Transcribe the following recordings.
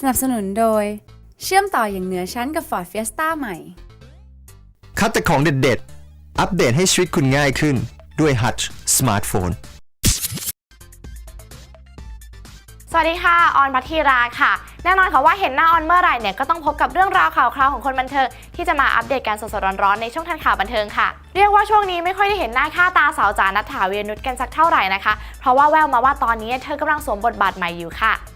สนับสนุนโดย เชื่อมต่ออย่างเหนือชั้นกับ Ford Fiesta ใหม่ คัดแต่ของเด็ดๆ อัปเดตให้ชีวิตคุณง่ายขึ้นด้วย Hutch Smartphone สวัสดีค่ะ ออนพัทธีราค่ะ แน่นอนค่ะว่าเห็นหน้าออนเมื่อไหร่เนี่ยก็ต้องพบกับเรื่องราวข่าวคราวของคนบันเทิงที่จะมาอัปเดตการสดๆร้อนๆในช่วงทันข่าวบันเทิงค่ะ เรียกว่าช่วงนี้ไม่ค่อยได้เห็นหน้าค่าตาสาวจ๋านัทถาเวียนุชกันสักเท่าไหร่นะคะ เพราะว่าแววมาว่าตอนนี้เธอกำลังสวมบทบาทใหม่อยู่ค่ะเ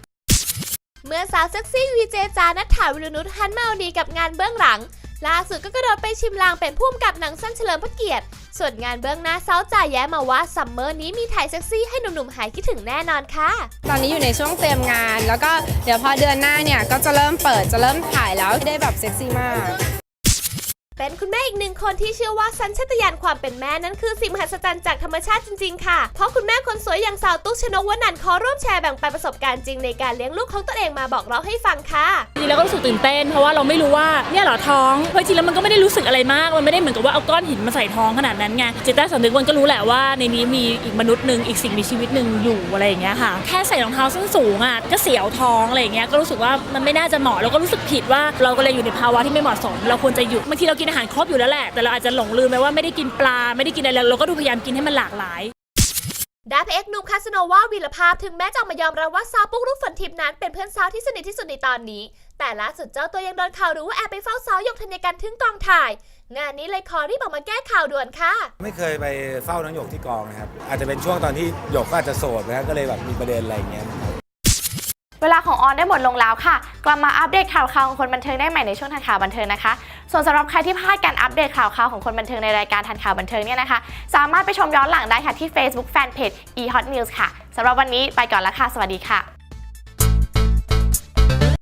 มื่อสาวเซ็กซี่วีเจจานัฐาวิรนุชฮันมาอาดีกับงานเบื้องหลัง ล่าสุดก็กระโดดไปชิมลางเป็นผู้กำกับหนังสั้นเฉลิมพระเกียรติ ส่วนงานเบื้องหน้าเซาจ่ายแย้มมาว่าซัมเมอร์นี้มีถ่ายเซ็กซี่ให้หนุ่มๆหายคิดถึงแน่นอนค่ะ ตอนนี้อยู่ในช่วงเตรียมงาน แล้วก็เดี๋ยวพอเดือนหน้าเนี่ยก็จะเริ่มเปิดจะเริ่มถ่ายแล้วได้แบบเซ็กซี่มาก เป็นคุณแม่อีกหนึ่งคนที่เชื่อว่าสัญชาตญาณความเป็นแม่นั้นคือสิ่งมหัศจรรย์จากธรรมชาติจริงๆค่ะ เพราะคุณแม่คนสวยอย่างสาวตุ๊กชนกวนันท์ขอร่วมแชร์แบ่งปันประสบการณ์จริงในการเลี้ยงลูกของตัวเองมาบอกเราให้ฟังค่ะ จริงๆแล้วก็รู้สึกตื่นเต้นเพราะว่าเราไม่รู้ว่าเนี่ยเหรอท้องเพราะจริงๆแล้วมันก็ไม่ได้รู้สึกอะไรมาก มันไม่ได้เหมือนกับว่าเอาก้อนหินมาใส่ท้องขนาดนั้นไงจิตใต้สำนึกมันก็รู้แหละว่าในนี้มีอีกมนุษย์หนึ่งอีกสิ่งมีชีวิตหนึ่งอยู่อะไรอย่างเงี้ยค่ะแค่ใส่รองเท้าส้นสูงอะก็เสียวท้องอะไรอย่างเงี้ยก็รู้สึกว่ามันไม่น่าจะเหมาะแล้วก็รู้สึกผิดว่าเราก็เลยอยู่ในภาวะที่ไม่เหมาะสม เราควรจะหยุดบางทีเรากินอาหารครบอยู่แล้วแหละ แต่เราอาจจะหลงลืมไปว่าไม่ได้กินปลาไม่ได้กินอะไรเราก็ดูพยายามกินให้มันหลากหลายดาพเอกหนุ่มคาสโนวาวีรภาพถึงแม้จะออกมายอมรับว่าสาวปุ๊กรุกฝนทิพย์นั้นเป็นเพื่อนสาวที่สนิทที่สุดในตอนนี้ แต่ล่าสุดเจ้าตัวยังโดนข่าวรู้ว่าแอบไปเฝ้าสาวหยกธัญกันถึงกองถ่าย งานนี้เลยขอรีบออกมาแก้ข่าวด่วนค่ะ ไม่เคยไปเฝ้าน้องหยกที่กองนะครับอาจจะเป็นช่วงตอนที่หยกก็อาจจะโสดนะครับก็เลยแบบมีประเด็นอะไรอย่างเงี้ยนะครับ เวลาของออนได้หมดลงแล้วค่ะ กลับมาอัปเดตข่าวคราวของคนบันเทิงได้ใหม่ในช่วงทันข่าวบันเทิงนะคะ ส่วนสำหรับใครที่พลาดการอัปเดตข่าวคราวของคนบันเทิงในรายการทันข่าวบันเทิงเนี่ยนะคะ สามารถไปชมย้อนหลังได้ค่ะที่ Facebook Fanpage eHot News ค่ะสำหรับวันนี้ไปก่อนแล้วค่ะ สวัสดีค่ะ